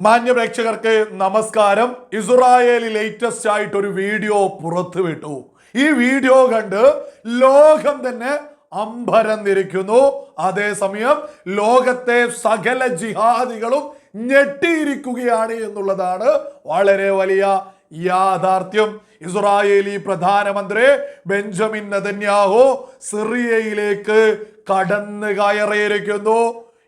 മാന്യ പ്രേക്ഷകർക്ക് നമസ്കാരം. ഇസ്രായേലി ലേറ്റസ്റ്റ് ആയിട്ട് ഒരു വീഡിയോ പുറത്തുവിട്ടു. ഈ വീഡിയോ കണ്ട് ലോകം തന്നെ അമ്പരന്നിരിക്കുന്നു. അതേസമയം ലോകത്തെ സകല ജിഹാദികളും ഞെട്ടിയിരിക്കുകയാണ് എന്നുള്ളതാണ് വളരെ വലിയ യാഥാർത്ഥ്യം. ഇസ്രായേലി പ്രധാനമന്ത്രി ബെഞ്ചമിൻ നദന്യാഹു സിറിയയിലേക്ക് കടന്നു കയറിയിരിക്കുന്നു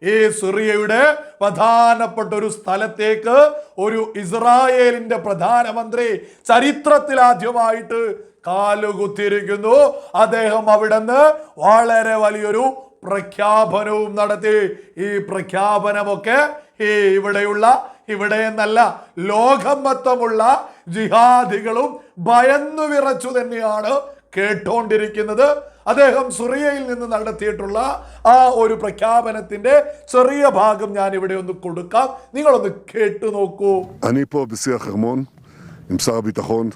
ഈ സിറിയയുടെ പ്രധാനപ്പെട്ട ഒരു സ്ഥലത്തേക്ക് ഒരു ഇസ്രായേലിന്റെ പ്രധാനമന്ത്രി ചരിത്രത്തിൽ ആദ്യമായിട്ട് കാലുകുത്തിയിരിക്കുന്നു. അദ്ദേഹം അവിടുന്ന് വളരെ വലിയൊരു പ്രഖ്യാപനവും നടത്തി. ഈ പ്രഖ്യാപനമൊക്കെ ഈ ഇവിടെയുള്ള ഇവിടെ എന്നല്ല ലോകം മൊത്തമുള്ള ജിഹാദികളും ഭയന്നു വിറച്ചു തന്നെയാണ് കേട്ടോണ്ടിരിക്കുന്നത് അദ്ദേഹം സുറിയയിൽ നിന്ന് നടത്തിയിട്ടുള്ള ആ ഒരു പ്രഖ്യാപനത്തിന്റെ ചെറിയ ഭാഗം ഞാൻ ഇവിടെ ഒന്ന് കൊടുക്കാം നിങ്ങളൊന്ന് കേട്ടു നോക്കൂ אני פה בשיא החרמון עם שר הביטחון,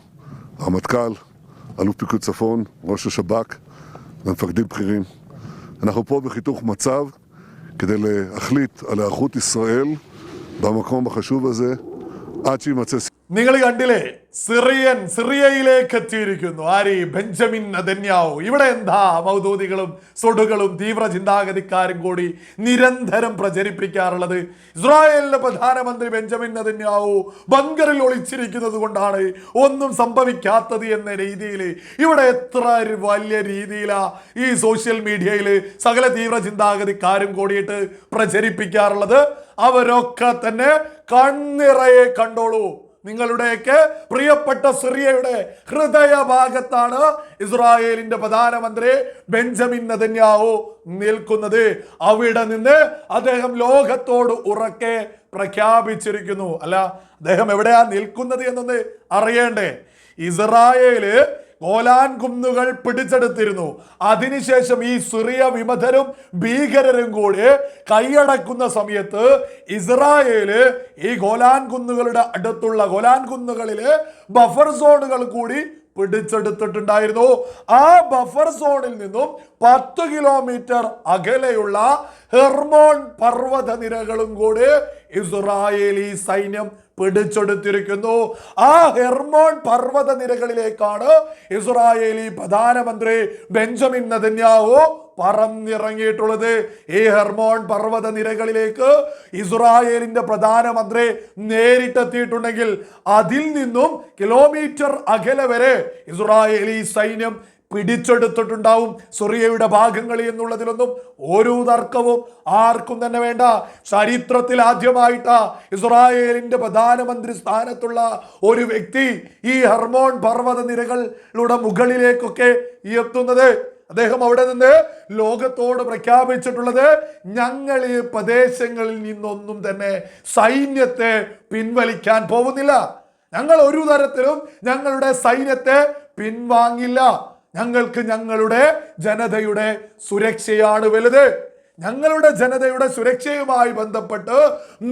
הרמטכ"ל, אלוף פיקוד צפון, ראש השב"כ ומפקדים בכירים. אנחנו פה בחיתוך מצב כדי להחליט על היערכות ישראל במקום החשוב הזה עד שיימצא നിങ്ങൾ കണ്ടില്ലേ? സിറിയൻ സിറിയയിലേക്ക് എത്തിയിരിക്കുന്നു ആരീ? ബെഞ്ചമിൻ നദന്യാവു ഇവിടെ എന്താ മൗദൂദികളും സൊടുകളും തീവ്ര ചിന്താഗതിക്കാരും കൂടി നിരന്തരം പ്രചരിപ്പിക്കാറുള്ളത്? ഇസ്രായേലിന്റെ പ്രധാനമന്ത്രി ബെഞ്ചമിൻ നദന്യാവു ബങ്കറിൽ ഒളിച്ചിരിക്കുന്നത് കൊണ്ടാണ് ഒന്നും സംഭവിക്കാത്തത് എന്ന രീതിയിൽ ഇവിടെ എത്ര വലിയ രീതിയിലാ ഈ സോഷ്യൽ മീഡിയയിൽ സകല തീവ്ര ചിന്താഗതിക്കാരും കൂടിയിട്ട് പ്രചരിപ്പിക്കാറുള്ളത്? അവരൊക്കെ തന്നെ കണ്ണിറയെ കണ്ടോളൂ. നിങ്ങളുടെയൊക്കെ പ്രിയപ്പെട്ട സിറിയയുടെ ഹൃദയഭാഗത്താണ് ഇസ്രായേലിന്റെ പ്രധാനമന്ത്രി ബെഞ്ചമിൻ നദന്യാവു നിൽക്കുന്നത്. അവിടെ നിന്ന് അദ്ദേഹം ലോകത്തോട് ഉറക്കെ പ്രഖ്യാപിച്ചിരിക്കുന്നു. അല്ല അദ്ദേഹം എവിടെയാ നിൽക്കുന്നത് എന്നൊന്ന് അറിയണ്ടേ. ഇസ്രായേൽ ഗോലാൻ കുന്നുകൾ പിടിച്ചെടുത്തിരുന്നു. അതിനുശേഷം ഈ സിറിയ വിമതരും ഭീകരരും കൂടി കൈയടക്കുന്ന സമയത്ത് ഇസ്രായേൽ ഈ ഗോലാൻ കുന്നുകളുടെ അടുത്തുള്ള ഗോലാൻ കുന്നുകളിൽ ബഫർ സോണുകൾ കൂടി പിടിച്ചെടുത്തിട്ടുണ്ടായിരുന്നു. ആ ബഫർ സോണിൽ നിന്നും പത്ത് കിലോമീറ്റർ അകലെയുള്ള ഹെർമോൺ പർവത നിരകളും കൂടി ഇസ്രായേലി സൈന്യം പിടിച്ചെടുത്തിരിക്കുന്നു. ആ ഹെർമോൺ പർവത നിരകളിലേക്കാണ് ഇസ്രായേലി പ്രധാനമന്ത്രി ബെഞ്ചമിൻ നെതന്യാഹു പറന്നിറങ്ങിയിട്ടുള്ളത്. ഈ ഹെർമോൺ പർവത നിരകളിലേക്ക് ഇസ്രായേലിന്റെ പ്രധാനമന്ത്രി നേരിട്ടെത്തിയിട്ടുണ്ടെങ്കിൽ അതിൽ നിന്നും കിലോമീറ്റർ അകലെ വരെ ഇസ്രായേലി സൈന്യം പിടിച്ചെടുത്തിട്ടുണ്ടാവും. സുറിയയുടെ ഭാഗങ്ങളിൽ എന്നുള്ളതിലൊന്നും ഒരു തർക്കവും ആർക്കും തന്നെ വേണ്ട. ചരിത്രത്തിൽ ആദ്യമായിട്ട് ഇസ്രായേലിന്റെ പ്രധാനമന്ത്രി സ്ഥാനത്തുള്ള ഒരു വ്യക്തി ഈ ഹർമോൺ പർവത നിരകളുടെ മുകളിലേക്കൊക്കെ എത്തുന്നത്. അദ്ദേഹം അവിടെ നിന്ന് ലോകത്തോട് പ്രഖ്യാപിച്ചിട്ടുള്ളത് ഞങ്ങൾ ഈ പ്രദേശങ്ങളിൽ നിന്നൊന്നും തന്നെ സൈന്യത്തെ പിൻവലിക്കാൻ പോകുന്നില്ല. ഞങ്ങൾ ഒരു തരത്തിലും ഞങ്ങളുടെ സൈന്യത്തെ പിൻവാങ്ങില്ല. ഞങ്ങൾക്ക് ഞങ്ങളുടെ ജനതയുടെ സുരക്ഷയാണ് വലുത്. ഞങ്ങളുടെ ജനതയുടെ സുരക്ഷയുമായി ബന്ധപ്പെട്ട്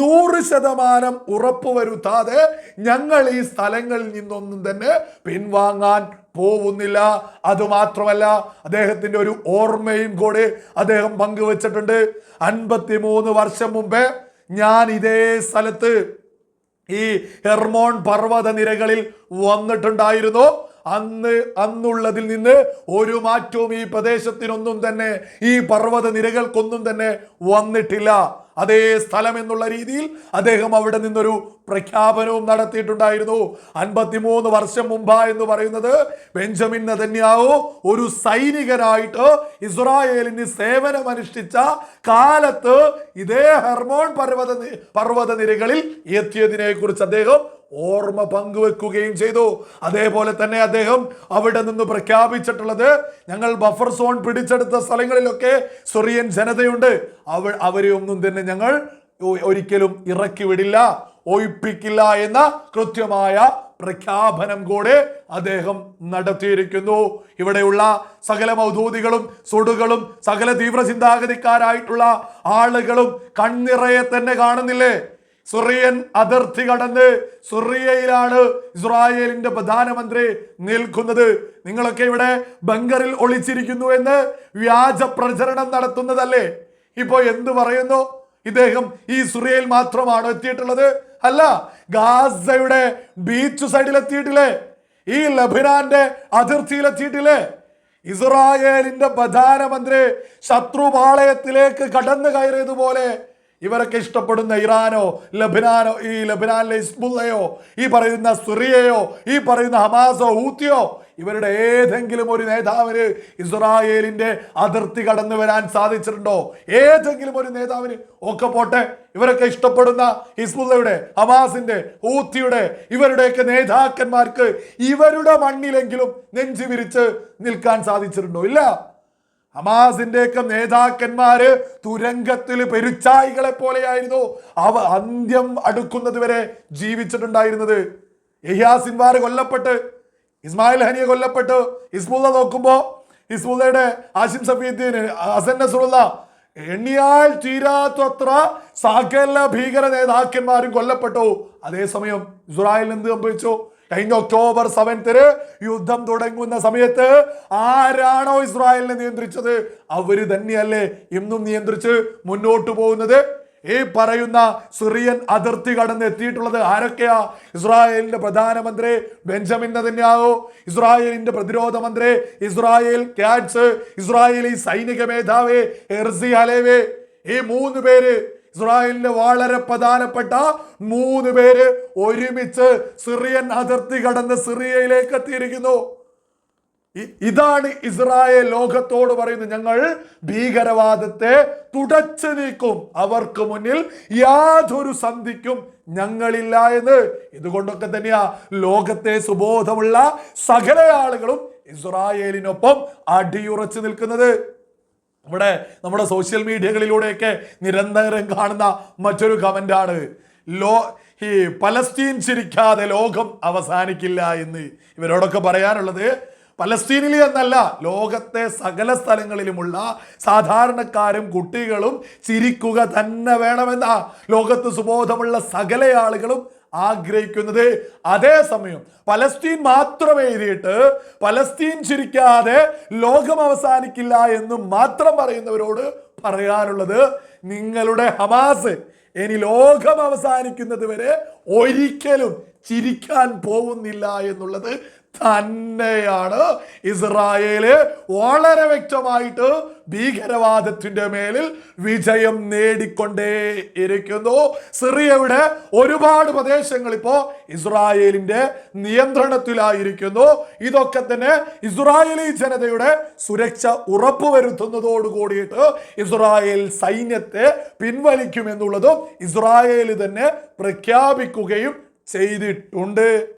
നൂറ് ശതമാനം ഉറപ്പുവരുത്താതെ ഞങ്ങൾ ഈ സ്ഥലങ്ങളിൽ നിന്നൊന്നും തന്നെ പിൻവാങ്ങാൻ പോകുന്നില്ല. അതുമാത്രമല്ല അദ്ദേഹത്തിന്റെ ഒരു ഓർമ്മയും കൂടി അദ്ദേഹം പങ്കുവച്ചിട്ടുണ്ട്. അൻപത്തി മൂന്ന് വർഷം മുമ്പേ ഞാൻ ഇതേ സ്ഥലത്ത് ഈ ഹെർമോൺ പർവത നിരകളിൽ വന്നിട്ടുണ്ടായിരുന്നു. അന്ന് അന്നുള്ളതിൽ നിന്ന് ഒരു മാറ്റവും ഈ പ്രദേശത്തിനൊന്നും തന്നെ ഈ പർവത നിരകൾക്കൊന്നും തന്നെ വന്നിട്ടില്ല. അതേ സ്ഥലം എന്നുള്ള രീതിയിൽ അദ്ദേഹം അവിടെ നിന്നൊരു പ്രഖ്യാപനവും നടത്തിയിട്ടുണ്ടായിരുന്നു. അൻപത്തിമൂന്ന് വർഷം മുമ്പ് എന്ന് പറയുന്നത് ബെഞ്ചമിൻ നതന്യാവു ഒരു സൈനികനായിട്ട് ഇസ്രായേലിന് സേവനമനുഷ്ഠിച്ച കാലത്ത് ഇതേ ഹെർമോൺ പർവത പർവത നിരകളിൽ എത്തിയതിനെ കുറിച്ച് അദ്ദേഹം ഓർമ്മ പങ്കുവെക്കുകയും ചെയ്തു. അതേപോലെ തന്നെ അദ്ദേഹം അവിടെ നിന്ന് പ്രഖ്യാപിച്ചിട്ടുള്ളത് ഞങ്ങൾ ബഫർ സോൺ പിടിച്ചെടുത്ത സ്ഥലങ്ങളിലൊക്കെ സൊറിയൻ ജനതയുണ്ട്. അവ അവരെ ഒന്നും തന്നെ ഞങ്ങൾ ഒരിക്കലും ഇറക്കി വിടില്ല ഒഴിപ്പിക്കില്ല എന്ന കൃത്യമായ പ്രഖ്യാപനം കൂടെ അദ്ദേഹം നടത്തിയിരിക്കുന്നു. ഇവിടെയുള്ള സകല മൗദൂതികളും സുടുകളും സകല തീവ്ര ചിന്താഗതിക്കാരായിട്ടുള്ള ആളുകളും കണ്ണിറയെ തന്നെ കാണുന്നില്ലേ? സുറിയൻ അതിർത്തി കടന്ന് സുറിയയിലാണ് ഇസ്രായേലിന്റെ പ്രധാനമന്ത്രി നിൽക്കുന്നത്. നിങ്ങളൊക്കെ ഇവിടെ ബങ്കറിൽ ഒളിച്ചിരിക്കുന്നു എന്ന് വ്യാജ പ്രചരണം നടത്തുന്നതല്ലേ? ഇപ്പോ എന്ത് പറയുന്നു? ഇദ്ദേഹം ഈ സുറിയയിൽ മാത്രമാണ് എത്തിയിട്ടുള്ളത്. അല്ല ഗാസയുടെ ബീച്ച് സൈഡിൽ എത്തിയിട്ടില്ലേ? ഈ ലബിനാന്റെ അതിർത്തിയിൽ എത്തിയിട്ടില്ലേ? ഇസ്രായേലിന്റെ പ്രധാനമന്ത്രി ശത്രുപാളയത്തിലേക്ക് കടന്നു കയറിയതുപോലെ ഇവരൊക്കെ ഇഷ്ടപ്പെടുന്ന ഇറാനോ ലബനാനോ ഈ ലബനാനിലെ ഇസ്ബുള്ളയോ ഈ പറയുന്ന സുറിയയോ ഈ പറയുന്ന ഹമാസോ ഊത്തിയോ ഇവരുടെ ഏതെങ്കിലും ഒരു നേതാവിന് ഇസ്രായേലിന്റെ അതിർത്തി കടന്നു വരാൻ സാധിച്ചിട്ടുണ്ടോ? ഏതെങ്കിലും ഒരു നേതാവിന്? ഒക്കെ പോട്ടെ ഇവരൊക്കെ ഇഷ്ടപ്പെടുന്ന ഹിസ്ബുള്ളയുടെ ഹമാസിന്റെ ഊത്തിയുടെ ഇവരുടെയൊക്കെ നേതാക്കന്മാർക്ക് ഇവരുടെ മണ്ണിലെങ്കിലും നെഞ്ചു വിരിച്ച് നിൽക്കാൻ സാധിച്ചിട്ടുണ്ടോ? ഇല്ല. ഹമാസിന്റെയൊക്കെ നേതാക്കന്മാര് തുരങ്കത്തിൽ പെരുച്ചായികളെ പോലെയായിരുന്നു. അവ അന്ത്യം അടുക്കുന്നത് വരെ ജീവിച്ചിട്ടുണ്ടായിരുന്നത്. യഹ്യാ സിൻവാർ കൊല്ലപ്പെട്ട് ഇസ്മായിൽ ഹനിയെ കൊല്ലപ്പെട്ട് ഇസ്മുല്ല നോക്കുമ്പോ ഇസ്മുല്ലയുടെ ആശിം സഫീദ്ദീൻ ഹസൻ നസറുള്ള എണ്ണിയാൽ തീരാത്തത്ര സകല ഭീകര നേതാക്കന്മാരും കൊല്ലപ്പെട്ടു. അതേസമയം ഇസ്രായേലിന് എന്ത് സംഭവിച്ചു? കഴിഞ്ഞ ഒക്ടോബർ സെവൻത്തിന് യുദ്ധം തുടങ്ങുന്ന സമയത്ത് ആരാണോ ഇസ്രായേലിനെ നിയന്ത്രിച്ചത്? അവർ തന്നെയല്ലേ ഇന്നും നിയന്ത്രിച്ച് മുന്നോട്ട് പോകുന്നത്? ഈ പറയുന്ന സിറിയൻ അതിർത്തി കടന്ന് എത്തിയിട്ടുള്ളത് ആരൊക്കെയാ? ഇസ്രായേലിന്റെ പ്രധാനമന്ത്രി ബെഞ്ചമിൻ തന്നെയാവോ ഇസ്രായേലിന്റെ പ്രതിരോധ മന്ത്രി ഇസ്രായേൽ ക്യാറ്റ്സ് ഇസ്രായേലി സൈനിക മേധാവി എർസി ഹലേവേ. ഈ മൂന്ന് പേര് ഇസ്രായേലിന്റെ വളരെ പ്രധാനപ്പെട്ട മൂന്ന് പേര് ഒരുമിച്ച് സിറിയൻ അതിർത്തി കടന്ന് സിറിയയിലേക്ക് എത്തിയിരിക്കുന്നു. ഇതാണ് ഇസ്രായേൽ ലോകത്തോട് പറയുന്നത്. ഞങ്ങൾ ഭീകരവാദത്തെ തുടച്ചു നീക്കും. അവർക്ക് മുന്നിൽ യാതൊരു സന്ധിക്കും ഞങ്ങളില്ല എന്ന്. ഇതുകൊണ്ടൊക്കെ തന്നെയാ ലോകത്തെ സുബോധമുള്ള സകല ആളുകളും ഇസ്രായേലിനൊപ്പം അടിയുറച്ചു നിൽക്കുന്നത്. ഇവിടെ നമ്മുടെ സോഷ്യൽ മീഡിയകളിലൂടെയൊക്കെ നിരന്തരം കാണുന്ന മറ്റൊരു കമന്റാണ് ലോ ഈ പലസ്തീൻ ചിരിക്കാതെ ലോകം അവസാനിക്കില്ല എന്ന് ഇവരോടൊക്കെ പറയാനുള്ളത്. പലസ്തീനിൽ എന്നല്ല ലോകത്തെ സകല സ്ഥലങ്ങളിലുമുള്ള സാധാരണക്കാരും കുട്ടികളും ചിരിക്കുക തന്നെ വേണമെന്ന. ലോകത്ത് സുബോധമുള്ള സകല ആളുകളും ആഗ്രഹിക്കുന്നത് അതേസമയം പലസ്തീൻ മാത്രം എഴുതിയിട്ട് പലസ്തീൻ ചിരിക്കാതെ ലോകം അവസാനിക്കില്ല എന്ന് മാത്രം പറയുന്നവരോട് പറയാനുള്ളത് നിങ്ങളുടെ ഹമാസ് ഇനി ലോകം അവസാനിക്കുന്നത് വരെ ഒരിക്കലും ചിരിക്കാൻ പോകുന്നില്ല എന്നുള്ളത് തന്നെയാണ്. ഇസ്രായേൽ വളരെ വ്യക്തമായിട്ട് ഭീകരവാദത്തിന്റെ മേലിൽ വിജയം നേടിക്കൊണ്ടേ ഇരിക്കുന്നു. സിറിയയുടെ ഒരുപാട് പ്രദേശങ്ങൾ ഇപ്പോൾ ഇസ്രായേലിന്റെ നിയന്ത്രണത്തിലായിരിക്കുന്നു. ഇതൊക്കെ തന്നെ ഇസ്രായേലി ജനതയുടെ സുരക്ഷ ഉറപ്പുവരുത്തുന്നതോട് കൂടിയിട്ട് ഇസ്രായേൽ സൈന്യത്തെ പിൻവലിക്കുമെന്നുള്ളതും ഇസ്രായേൽ തന്നെ പ്രഖ്യാപിക്കുകയും ചെയ്തിട്ടുണ്ട്.